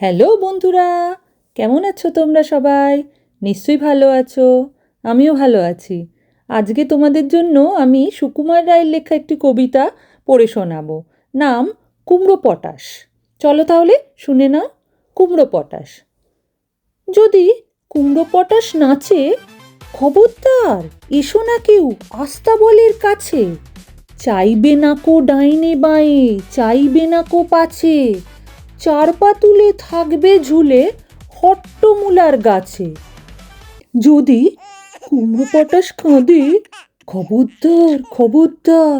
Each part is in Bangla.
হ্যালো বন্ধুরা, কেমন আছো তোমরা সবাই? নিশ্চয়ই ভালো আছো, আমিও ভালো আছি। আজকে তোমাদের জন্য আমি সুকুমার রায়ের লেখা একটি কবিতা পড়ে শোনাবো। নাম, কুমড়ো পটাশ। চলো তাহলে শুনে নাও, কুমড়ো পটাশ। যদি কুমড়ো পটাশ নাচে, খবরদার, এসো না কেউ আস্তাবলের কাছে। চাইবে না কো ডাইনে বাঁয়ে, চাইবে না কো পাছে। চার পা তুলে থাকবে ঝুলে হট্টমূলার গাছে। যদি কুমড়ো পটাশ কাঁদে, খবরদার খবরদার,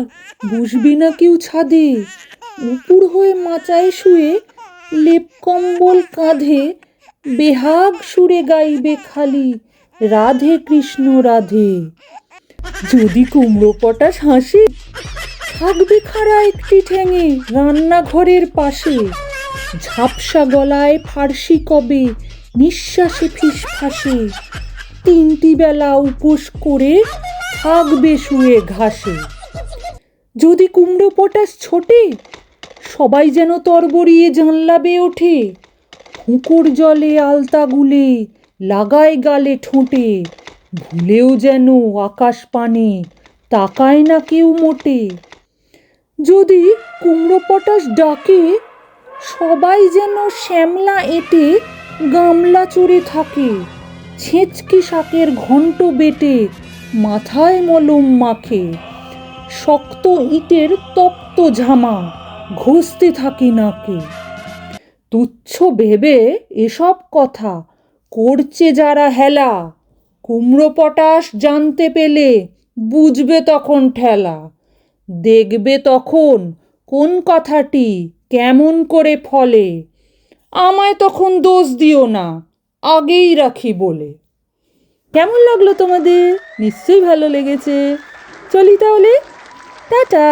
বসবি না কেউ ছাদে। উপুর হয়ে মাচায় শুয়ে লেপ কম্বল কাঁধে বেহাগ সুরে গাইবে খালি রাধে কৃষ্ণ রাধে। যদি কুমড়ো পটাশ হাসে, থাকবে খাড়া একটি ঠ্যাঙে রান্নাঘরের পাশে। ঝাপসা গলায় ফার্সি কবে, নিঃশ্বাসে ফিসফাসে তিনটি বেলা উপোস করে থাকবে শুয়ে ঘাসে। যদি কুমড়ো পটাশ ছোটে, সবাই যেন তরবরিয়ে জানলা বেয়ে ওঠে। ফুঁকুর জলে আলতা গুলে লাগায় গালে ঠোঁটে। ভুলেও যেন আকাশ পানে তাকায় না কেউ মোটে। যদি কুমড়ো পটাশ ডাকে সবাই যেন শ্যামলা এঁটে গামলা চড়ে থাকে। ছেঁচকি শাকের ঘন্ট বেটে মাথায় মলম মাখে। শক্ত ইটের তপ্ত ঝামা ঘষতে থাকি নাকে। তুচ্ছ ভেবে এসব কথা করছে যারা হেলা। কুমড়ো পটাশ জানতে পেলে বুঝবে তখন ঠেলা। দেখবে তখন কোন কথাটি কেমন করে ফলে? আমায় তখন দোষ দিও না, আগেই রাখি বলে। কেমন লাগল তোমাদের? নিশ্চয়ই ভালো লেগেছে। চলি তাহলে। টাটা!